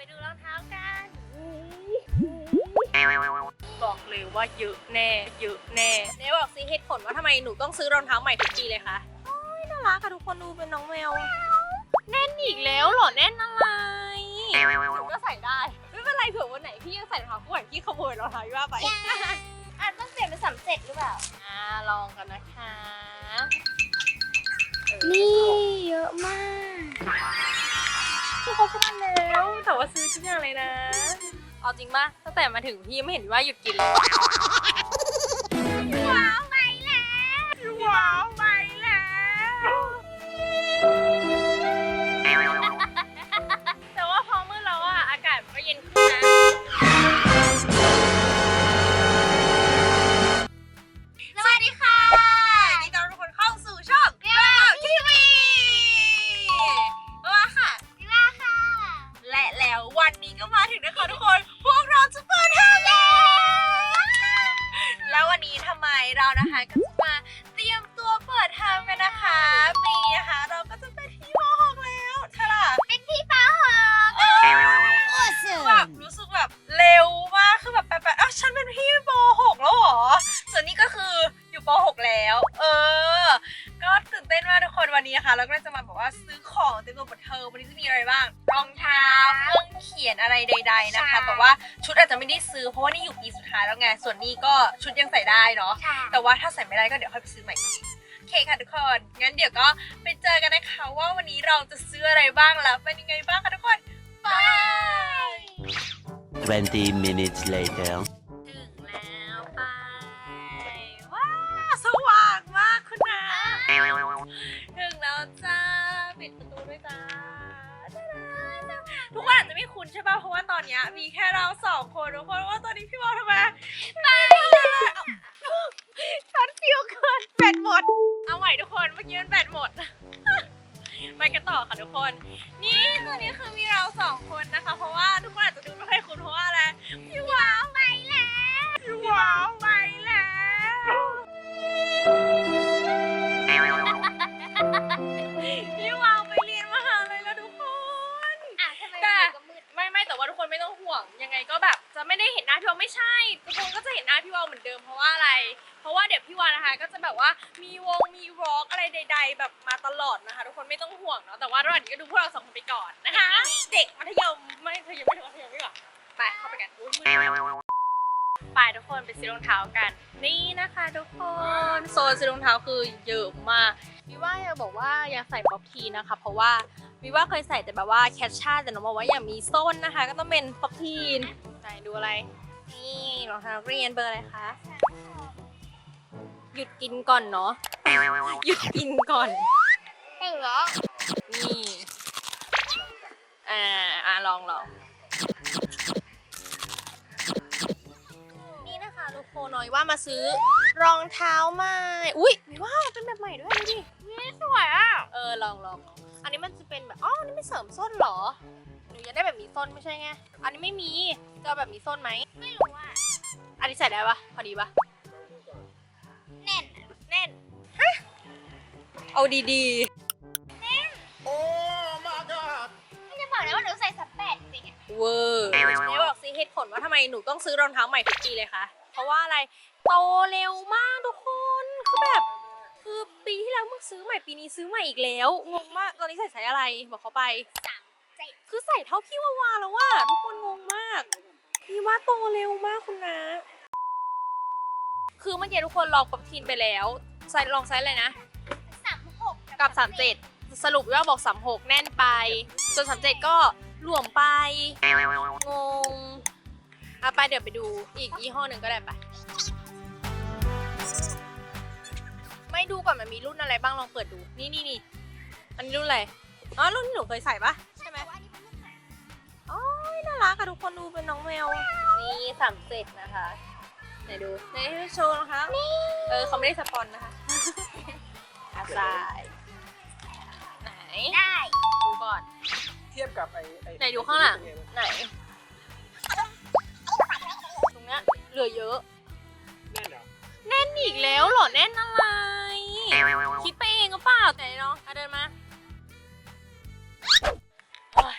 ไปดูรองเท้ากัน บอกเลยว่าเยอะแน่ เยอะแน่เนบอกสิเหตุผลว่าทำไมหนูต้องซื้อรองเท้าใหม่ทุกทีเลยคะโอ้ยน่ารักค่ะทุกคนดูเป็นน้องแมว แน่นอีกแล้วเหรอแน่นอะไรหนูก็ใส่ได้ ไม่เป็นไรเผื่อวันไหนพี่ยังใส่รองเท้าคู่กับพี่ขโมยรองเท้าพี่ว่าไป อาจต้องเปลี่ยนเป็นสำเร็จหรือเปล่า อ่าลองกันนะคะเออนี่เยอะมาก คือเขาซื้อมาแล้ว แต่ว่าซื้อทุกอย่างเลยนะ เอาจริงปะตั้งแต่มาถึงพี่ไม่เห็นว่าหยุดกินเลย ววันนี้ก็มาถึงนะคะทุกคน พวกเราจะเปิดเทอมแล้วแล้ววันนี้ทำไมเรานะคะก็จะมาเตรียมตัวเปิดเทอมกันนะคะปีนี้นะคะ เราก็จะเป็นที่ม .6 แล้วใช่ล่ะเป็นพี่ฟ้าหอมเออ แบบรู้สึกแบบเร็วมากคือแบบแป๊บๆอ้าวฉันเป็นพี่ป .6 แล้วเหรอ ส่วนนี้ก็คืออยู่ป .6 แล้ว เออ ก็ตื่นเต้นมากทุกคนวันนี้นะคะเราก็เลยจะมาแบบว่าซื้อของเต็มตัวเปิดเทอมวันนี้จะมีอะไรบ้าง องเขียนอะไรใด ๆนะคะแต่ว่าชุดอาจจะไม่ได้ซื้อเพราะว่านี่อยู่ปีสุดท้ายแล้วไง ส่วนนี้ก็ชุดยังใส่ได้เนาะ ค่ะ แต่ว่าถ้าใส่ไม่ได้ก็เดี๋ยวค่อยไปซื้อใหม่อีกโอเคค่ะทุกคน งั้นเดี๋ยวก็ไปเจอกันนะคะ ว่าวันนี้เราจะซื้ออะไรบ้างแล้วเป็นยังไงบ้างค่ะทุกคนบาย 20 minutes later. ถึงแล้วไป ว้าวสว่างมากคุณนาถึงแล้วจ้า ปิดประตูด้วยจ้า ทุกคนอาจจะไม่คุ้นใช่ป่ะ เพราะว่าตอนเนี้ยมีแค่เราสองคนทุกคนว่าตอนนี้พี่บอลทำไมไปฉันฟิวเกินแบตหมด เอาใหม่ทุกคนเมื่อกี้มันแบตหมด ไปกันต่อค่ะทุกคน นี่ตอนนี้คือมีเราสองคนนะคะ เพราะว่าทุกคนอาจจะดูไม่ค่อยคุ้นเพราะว่าอะไร พี่ว้าวไปแล้ว พี่ว้าว ห่วงยังไงก็แบบจะไม่ได้เห็นหน้าพี่วาวไม่ใช่ทุกคนก็จะเห็นหน้าพี่วาวเหมือนเดิมเพราะว่าอะไร เพราะว่าเดี๋ยวพี่วาวนะคะ ก็จะแบบว่ามีวงมีวอล์กอะไรใด ๆ แบบมาตลอดนะคะ ทุกคนไม่ต้องห่วงเนาะแต่ว่าระหว่างนี้ก็ดูพวกเราสองคนไปก่อนนะคะ เด็กมัธยมไม่มัธยมไม่ถึงมัธยมดีกว่าไปเข้าไปกันอุ๊ยมืดไปทุกคนไปซื้อรองเท้ากัน นี่นะคะทุกคนโซนซื้อรองเท้าคือเยอะมากวิว่าอยากบอกว่าอยากใส่ป๊อปทีนะคะ เพราะว่า วิว่าเคยใส่แต่แบบว่าแคชชั่นแต่น้องบอกว่าอย่ามีส้นนะคะ ก็ต้องเป็นป๊อปทีนไหนดูอะไร นี่รองเท้านักเรียนเบอร์อะไรคะหยุดกินก่อนเนาะหยุดกินก่อนเห็นเหรอนี่อ่าอ่าลองลองนี่นะคะทุกคนน้อยว่ามาซื้อรองเท้าใหม่อุ้ยวิว่าเป็นแบบใหม่ด้วยดูดินี่สวยอะเออลองลองอั นนี้มันจะเป็นแบบอ๋ออันนี้ไม่เสริมส้นเหรอหนูอยากได้แบบมีส้นไม่ใช่ไงอันนี้ไม่มีจะเอาแบบมีส้นไหมไม่รู้อะอันนี้ใส่ได้ปะพอดีปะแน่นแน่นฮะเอาดีไม่จะบอกนะว่าหนูใส่สับแปดจริงอะๆเวอร์นี่บอกสิเหตุผลว่าทำไมหนูต้องซื้อรองเท้าใหม่ทุกปีเลยคะเพราะว่าอะไรโตเร็วมากทุกคนคือแบบ คือปีที่แล้วมึงซื้อใหม่ปีนี้ซื้อใหม่อีกแล้ว งงมาก ตอนนี้ใส่ไซส์อะไร บอกเขาไป สามเจ็ดคือใส่เท่าพี่วาวาแล้วว่าทุกคนงงมาก พี่ว่าโตเร็วมากคุณนะ คือเมื่อกี้ทุกคนลองปรับทีนไปแล้วไซส์ลองไซส์อะไรนะ สามหกกับสามเจ็ดสรุปว่าบอกสามหกแน่นไป ส่วนสามเจ็ดก็หลวมไป งงอะไปเดี๋ยวไปดูอีกยี่ห้อหนึ่งก็ได้ไป ไม่ดูก่อนมันมีรุ่นอะไรบ้างลองเปิดดู นี่นี่นี่อันนี้รุ่นอะไร อ๋อ รุ่นที่หนูเคยใส่ปะใช่ไหมอันนี้มันรุ่นไหนโอ้ยน่ารักอะทุกคนดูเป็นน้องแมว นี่สามเจ็ดนะคะ ไหนดูไหนให้โชว์นะคะเออเขาไม่ได้สปอนนะคะอาซายไหน ได้ดูก่อน เทียบกับไอ้อ้ไหนดูข้างหลัง ไหน ตรงเนี้ยเหลือเยอะแน่นเหรอ แน่นอีกแล้วเหรอแน่นอะไร คิดไปเองหรือเปล่าไหนน้องอะเดินมาโอ๊ย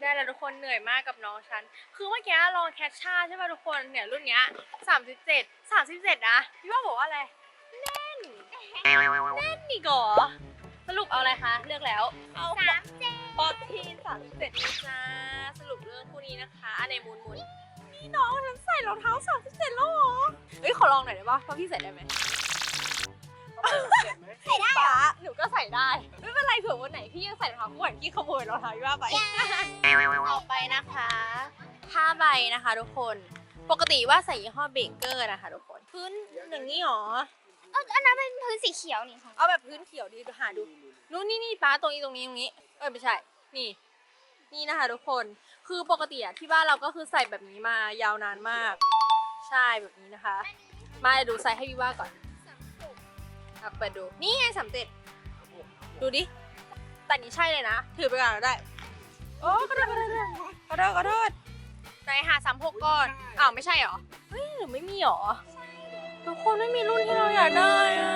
ได้แล้วทุกคนเหนื่อยมากกับน้องฉัน คือเมื่อกี้ลองแคชช่าใช่ป่ะทุกคนเนี่ยรุ่นเนี้ยสามสิบเจ็ดสามสิบเจ็ดนะพี่ว่าบอกว่าอะไรแน่นแน่นนี่ก่อสรุปเอาอะไรคะ เลือกแล้วเอาสามเจ็ดปอทีนสามสิบเจ็ดนะจ้าสรุปเรื่องคู่นี้นะคะอันไหนหมุนหมุน นี่น้องฉันใส่รองเท้าสามสิบเจ็ดแล้วเหรอเฮ้ยขอลองหน่อยได้ป่ะว่าพี่ใส่ได้ไหมเจ็บไหมใส่ได้ป๋าหนูก็ใส่ได้ ไม่เป็นไรเผื่อวันไหนพี่ยังใส่รองเท้าคู่แข่งพี่ขโมยรองเท้าพี่ว่าไปต่อไปนะคะผ้าใบนะคะทุกคน ปกติว่าใส่ยี่ห้อเบเกอร์นะคะทุกคน พื้นอย่างนี้หรอเอออันนั้นเป็นพื้นสีเขียวนี่ของเอาแบบพื้นเขียวดีดูหาดู นู่นนี่นี่ป้าตรงนี้ตรงนี้ตรงนี้ เออไม่ใช่ นี่ นี่นะคะทุกคน คือปกติอะที่บ้านเราก็คือใส่แบบนี้มายาวนานมาก ใช่แบบนี้นะคะ มาเดี๋ยวดูใส่ให้พี่ว่าก่อนอะเปิดดู นี่ไงสามเจ็ดดูดิ แต่นี่ใช่เลยนะ ถือไปก่อนก็ได้ โอ้ขอโทษขอโทษขอโทษขอโทษไหนหาสามหกก่อน อ้าวไม่ใช่เหรอ เฮ้ยหรือไม่มีเหรอ ทุกคนไม่มีรุ่นที่เราอยากได้อะ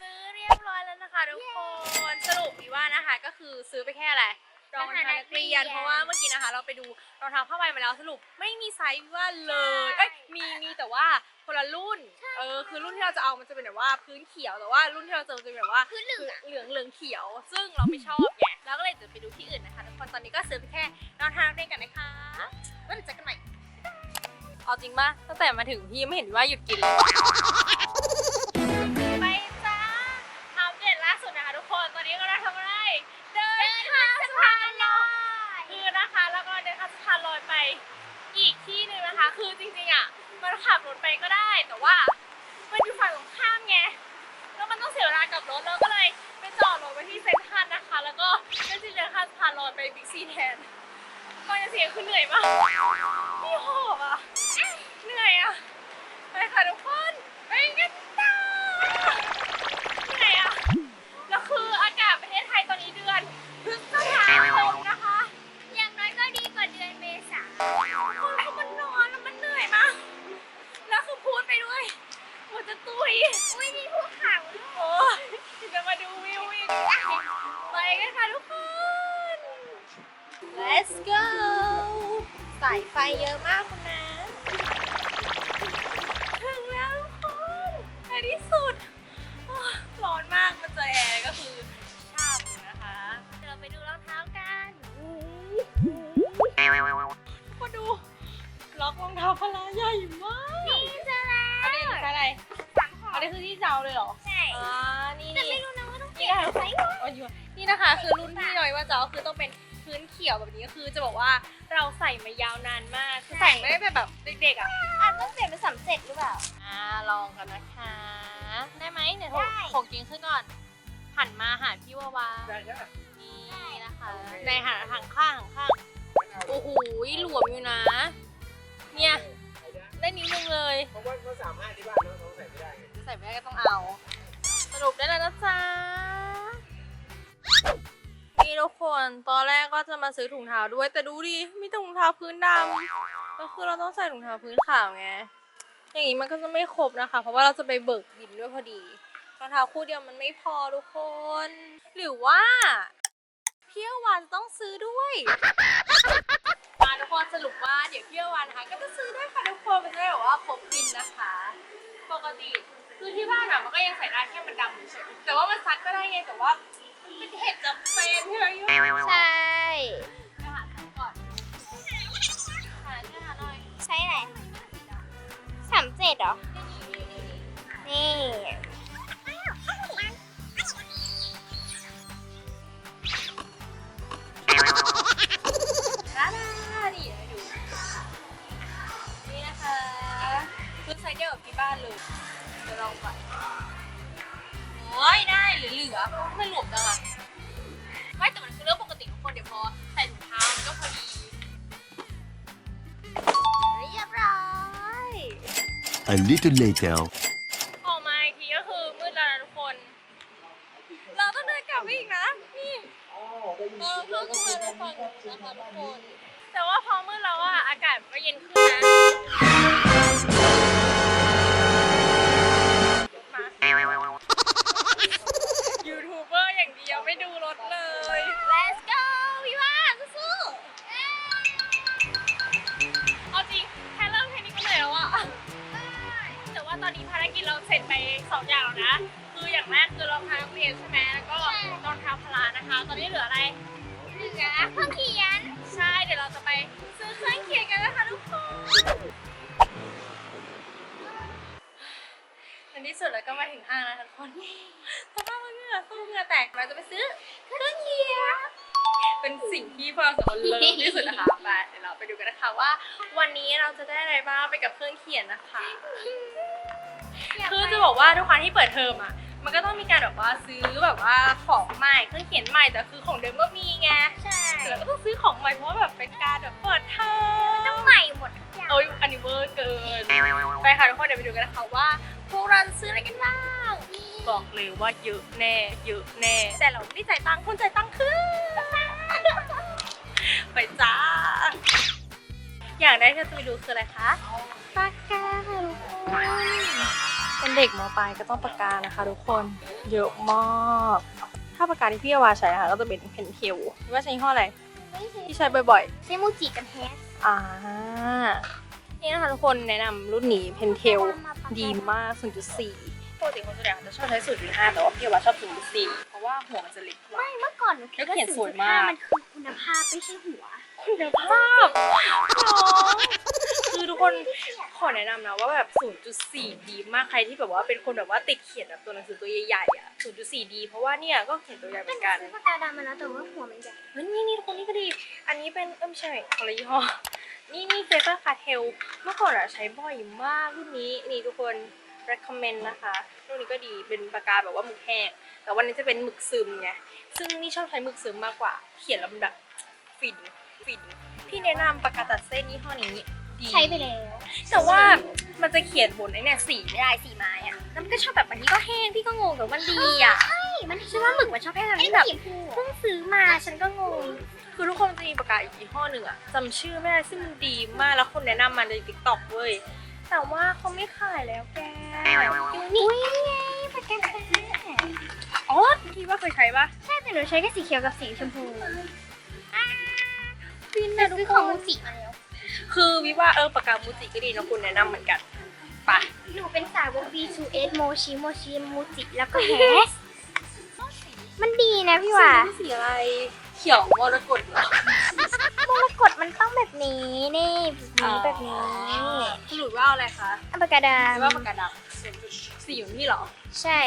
ซื้อเรียบร้อยแล้วนะคะทุกคน สรุปดีว่านะคะ ก็คือซื้อไปแค่อะไร รองเท้านักเรียน เพราะว่าเมื่อกี้นะคะ เราไปดูรองเท้าผ้าใบมาแล้วสรุปไม่มีไซส์ว่าเลยเอ้ยมีมีแต่ว่าคนละรุ่นเออคือรุ่นที่เราจะเอามันจะเป็นแบบว่าพื้นเขียวแต่ว่ารุ่นที่เราเจอมันจะเป็นแบบว่าพื้นเหลืองเหลืองเหลืองเขียว ซึ่งเราไม่ชอบไงเราก็เลยจะไปดูที่อื่นนะคะทุกคนตอนนี้ก็ซื้อไปแค่รองเท้านักเรียนกันนะคะแล้วเดี๋ยวเจอกันใหม่เอาจริงป่ะตั้งแต่มาถึงพี่ไม่เห็นว่าหยุดกินเลย พี่หอบอะ เหนื่อยอะ ไปค่ะทุกคน ไปกันต่อเหนื่อยอะ แล้วคืออากาศประเทศไทยตอนนี้เดือนพฤษภาคมนะคะ อย่างน้อยก็ดีกว่าเดือนเมษาคนเขามันนอนแล้วมันเหนื่อยมาก แล้วคือพูดไปด้วยมันจะตุยอุ้ยมีภูเขาด้วยโอ้ยจะมาดูวิวอีกไปกันค่ะทุกคน let's go สายไฟเยอะมากคุณนะถึงแล้วทุกคนในที่สุดโอ้ยร้อนมากมันเจอแอร์ก็คือช่ำนะคะเดี๋ยวเราไปดูรองเท้ากันมาดูล็อกรองเท้าพลาใหญ่มากนี่เจอแล้วอันนี้ใช้อะไรสามขออันนี้คือที่เจ้าเลยเหรอใช่ อ่านี่แต่ไม่รู้นะว่าต้องเปลี่ยนไซส์ก่อนอ๋ออยู่นี่นะคะ คือรุ่นที่น้อยว่าจะเอาคือต้องเป็น พื้นเขียวแบบนี้คือจะบอกว่าเราใส่มายาวนานมากคือใส่ไม่ได้แบบเด็กๆอะอาจต้องเปลี่ยนเป็นสามเจ็ดหรือเปล่าอ่าลองกันนะคะ ได้ไหมเนี่ยถกได้ถกจริงขึ้นก่อนหันมาหาพี่วาวาได้ใช่ไหมนี่นะคะในหางหางข้างหางข้างโอ้โหหลวมอยู่นะ เนี่ยได้นิ้วนึงเลยเพราะว่าเขาสามห้าที่บ้านน้องใส่ไม่ได้ไงใส่ไม่ได้ก็ต้องเอา สรุปได้แล้วนะจ๊ะ นี่ทุกคนตอนแรกก็จะมาซื้อถุงเท้าด้วย แต่ดูดิมีแต่ถุงเท้าพื้นดำก็คือเราต้องใส่ถุงเท้าพื้นขาวไงอย่างนี้มันก็จะไม่ครบนะคะ เพราะว่าเราจะไปเบิกบินด้วยพอดีรองเท้าคู่เดียวมันไม่พอทุกคน หรือว่าเพี่วานต้องซื้อด้วยมาทุกคนสรุปว่าเดี๋ยวเพี่วานนะคะก็จะซื้อด้วยค่ะทุกคนมันจะได้แบบว่าครบบินนะคะ ปกติคือที่บ้านอะมันก็ยังใส่ได้แค่มันดำเฉยแต่ว่ามันซักก็ได้ไงแต่ว่า เป็นเหตุจำเป็นที่เราอยู่ใช่ไปหาซักก่อนหาที่หาหน่อยใช่ไหนสามเจ็ดเหรอ นี่ด้าดานี่ให้ดู นี่นะคะคือไซส์เดียวกับที่บ้านเลยเดี๋ยวลองก่อน โอ้ยได้เหลือๆไม่หลวมจังอะไม่แต่มันคือเรื่องปกติทุกคนเดี๋ยวพอใส่ถุงเท้ามันก็พอดี เรียบร้อย A little later. ออกมาอีกทีก็คือมืดแล้วนะทุกคน เราต้องเดินกลับไปอีกนะ นี่อ๋อเออเพื่อขึ้นมาไปฝั่งนู้นนะคะทุกคน แต่ว่าพอมืดแล้วอะอากาศก็เย็นขึ้นนะ นะ คืออย่างแรกคือรองเท้านักเรียนใช่ไหมแล้วก็รองเท้าพลานะคะ ตอนนี้เหลืออะไร เหลือเครื่องเขียน ใช่ เดี๋ยวเราจะไปซื้อเครื่องเขียนกันนะคะทุกคนในที่สุดแล้วก็มาถึงห้างแล้วทุกคนสภาพมันเหงื่อสู้เหงื่อแตกเราจะไปซื้อเครื่องเขียน เป็นสิ่งที่พวกเราสองคนเลิศที่สุดนะคะไปเดี๋ยวเราไปดูกันนะคะว่า วันนี้เราจะได้อะไรบ้างไปกับเครื่องเขียนนะคะ คือจะบอกว่าทุกครั้งที่เปิดเทอมอะ มันก็ต้องมีการแบบว่าซื้อแบบว่าของใหม่เครื่องเขียนใหม่แต่คือของเดิมก็มีไงใช่แต่เราก็ต้องซื้อของใหม่เพราะว่าแบบเป็นการแบบเปิดเทอมต้องใหม่หมดทุกอย่างโอ้ยอันนี้เวอร์เกินไปค่ะทุกคนเดี๋ยวไปดูกันนะคะว่าพวกเราจะซื้ออะไรกันบ้างบอกเลยว่าเยอะแน่เยอะแน่ แต่เราไม่ได้จ่ายตังค์คนจ่ายตังค์คือไปจ้า อย่างแรกที่เราจะไปดูคืออะไรคะปากกาค่ะทุกคน เป็นเด็กมปลายก็ต้องปากกานะคะทุกคนเยอะมาก ถ้าปากกาที่พี่วาใช้ค่ะก็จะเป็นเพนเทลว่าใช้ยี่ห้ออะไรที่ใช้บ่อยใช้มูจิกับแฮสๆอ่านี่นะคะทุกคนแนะนำรุ่นนี้เพนเทลดีมาก 0.4ปกติคนส่วนใหญ่จะชอบใช้ 0.5 แต่ว่าพี่ว่าชอบ 0.4 เพราะว่าหัวมันจะเล็กกว่า ไม่ เมื่อก่อนหนูคิดแล้วเขียนสวยมากมันคือคุณภาพไม่ใช่หัว คุณภาพ คือทุกคนขอแนะนำนะว่าแบบ 0.4 ดีมากใครที่แบบว่าเป็นคนแบบว่าติดเขียนแบบตัวหนังสือตัวใหญ่ๆอะ 0.4 ดี เพราะว่าเนี่ยก็เขียนตัวใหญ่เหมือนกันซื้อปากกาดำมาแล้วแต่ว่าหัวมันใหญ่เฮ้ยนี่นี่ทุกคนนี่ก็ดี อันนี้เป็นเอ้ยไม่ใช่คนละยี่ห้อนี่นี่เฟเบอร์คาเทลเมื่อก่อนอะใช้บ่อยมากรุ่นนี้นี่ทุกคน recommend นะคะรุ่นนี้ก็ดีเป็นปากกาแบบว่าหมึกแห้งแต่วันนี้จะเป็นหมึกซึมไงซึ่งนี่ชอบใช้หมึกซึมมากกว่า เขียนแล้วมันแบบฟินฟินพี่แนะนำปากกาตัดเส้นยี่ห้อนี้ดี ใช้ไปแล้ว แต่ว่ามันจะเขียนบนไอ้เนี่ยสีไม่ได้สีไม้อะแล้วมันก็ชอบแบบบางทีก็แห้งพี่ก็งงแต่ว่ามันดีอะมันใช่ว่าหมึกมันชอบแห้งไอ้ที่แบแบบบสีชมพูเพิ่งซื้อมาฉันก็งง คือทุกคนจะมีปากกาอีกยี่ห้อหนึ่งอะจำชื่อไม่ได้ซึ่งมันดีมากแล้วคนแนะนำมาในติ๊กต็อกเว้ยแต่ว่าเขาไม่ขายแล้วแกนี่ไงปากกาแดงอ๋อคิดว่าเคยใช้ปะใช่แต่หนูใช้แค่สีเขียวกับสีชมพูฟินแต่นะทุซื้กอคของนมูจิมาแล้ว คือวิว่าเออปากกามูจิก็ดีนะคุณแนะนำเหมือนกันไปะหนูเป็นสาวก B2S โมชิโมชิมูจิแล้วก็แฮสมันดีนะพี่หว่าสีอะไร เขียวมรกตเหรอมรกตมันต้องแบบนี้นี่แบบนี้แบบนี้สรุปว่าเอาอะไรคะอันปากกาดหรือว่าปากกาดำสีอยู่ที่เหรอำใช่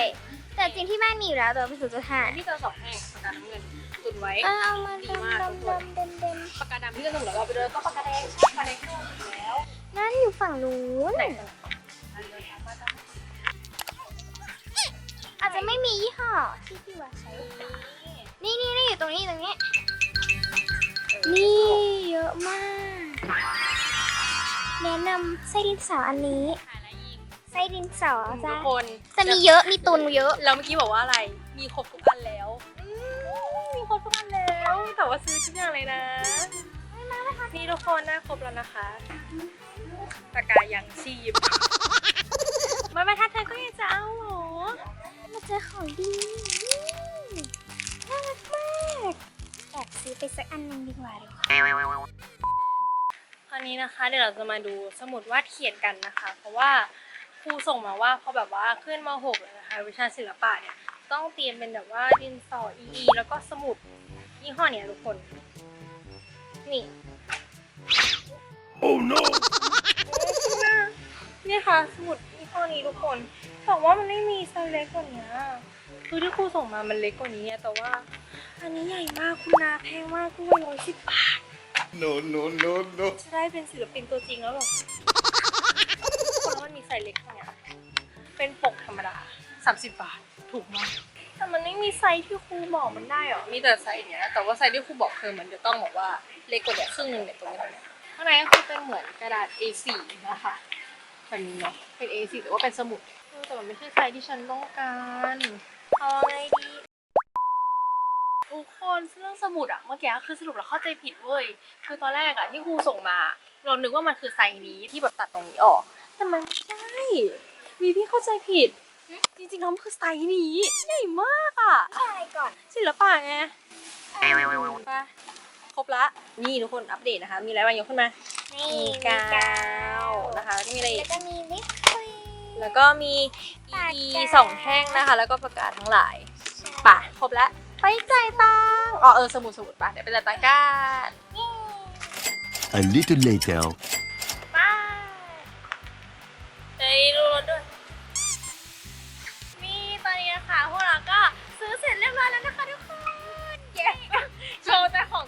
แต่จริงที่บ้านมีอยู่แล้วแต่ว่าเป็นศูนย์จุดห้าพี่จะเอาสองแห้งปากกาน้ำเงิน ตุนไว้เอาเอามาดีดำมากดำดำเด่นเด่นปากกาดำที่จะส่งเหลือเราไปเลยก็ปากกาแดงปากกาแดงที่เราถึงแล้วนั่นอยู่ฝั่งนู้นไหนอาจจะไม่มียี่ห้อที่พี่ว่าใช้นี่นี่นี่อยู่ตรงนี้ตรงนี้ นี่เยอะมาก แนะนำไส้ดินสออันนี้ไส้ดินสอทุจ้ากคนจะมีเยอะมีตุนเยอะ แล้วเมื่อกี้บอกว่าอะไร มีครบทุกอันแล้วอืมมีคร บทุกอันแล้ว แต่ว่าซื้อทุกอย่างเลยนะ นี่ทุกคนได้ครบแล้วนะคะปากกายังชีพไม่ไม่ถ้าเธอก็ยังจะเอาเหรอ มาเจอของดีน่ารักมากแอบซื้อไปสักอันหนึงดีกว่าเดี๋ยวคราวนี้นะคะเดี๋ยวเราจะมาดูสมุดวาดเขียนกันนะคะ เพราะว่าครูส่งมาว่าพอแบบว่าขึ้นม .6 แล้วนะคะวิชาศิลปะเนี่ย ต้องเตรียมเป็นแบบว่าดินสอ EE แล้วก็สมุดยี่ห้อเนี้ยทุกคน นี่ Oh no! เนี่ยค่ะสมุดยี่ห้อนี้ทุกคนแต่ว่ามันไม่มีไซส์เล็กกว่านี้คือที่ครูส่งมามันเล็กกว่านี้เนี่ยแต่ว่า อันนี้ใหญ่มากคุณนาแพงมากด้วยร้อยสิบบาท No, no, no, no. จะได้เป็นศิลปินตัวจริงแล้วเหรอคนมันมีไซส์เล็กกว่านี้เป็นปกธรรมดาสามสิบบาท ถูกมากแต่มันไม่มีไซส์ที่ครูบอกมันได้เหรอ มีแต่ไซส์เนี้ย แต่ว่าไซส์ที่ครูบอกคือมันจะต้องบอกว่าเล็กกว่าเนี้ยครึ่งหนึงเนี่ยตรงนี้ตรงเนี้ยข้างในก็คือเป็นเหมือนกระดาษ A4 นะคะแบบนี้เนาะ เป็น A4 แต่ว่าเป็นสมุดเออแต่มันไม่ใช่ไซส์ที่ฉันต้องการเอาไงดีทุกคนเรื่องสมุดอะเมื่อกี้คือสรุปเราเข้าใจผิดเว้ย คือตอนแรกอะที่ครูส่งมา เรานึกว่ามันคือไซส์นี้ที่แบบตัดตรงนี้ออก แต่มันไม่ใช่วีพี่เข้าใจผิด จริงๆแล้วมันคือไซนี้ใหญ่มากอะใะไรก่อนศิลปะไงไปครบละนี่ทุกคนอัปเดตนะคะ มีอะไรบ้างยกขึ้นมา นี่กาวนะคะก็มีอะไรอีแล้กวก็มีลิปครีแล้วก็มีปากอีกสองแท่งนะคะ แล้วก็ประกาศทั้งหลายป่ะครบละไปจ่ายตังค์อ๋อเออสมุดสมุดป่ะเดี๋ยวไปจ่ายตังค์กัน เย้ A little later, ป้าเฮ้ยรู้รถด้วย เสร็จเรียบร้อยแล้วนะคะทุกคน เย้โชว์แต่ของ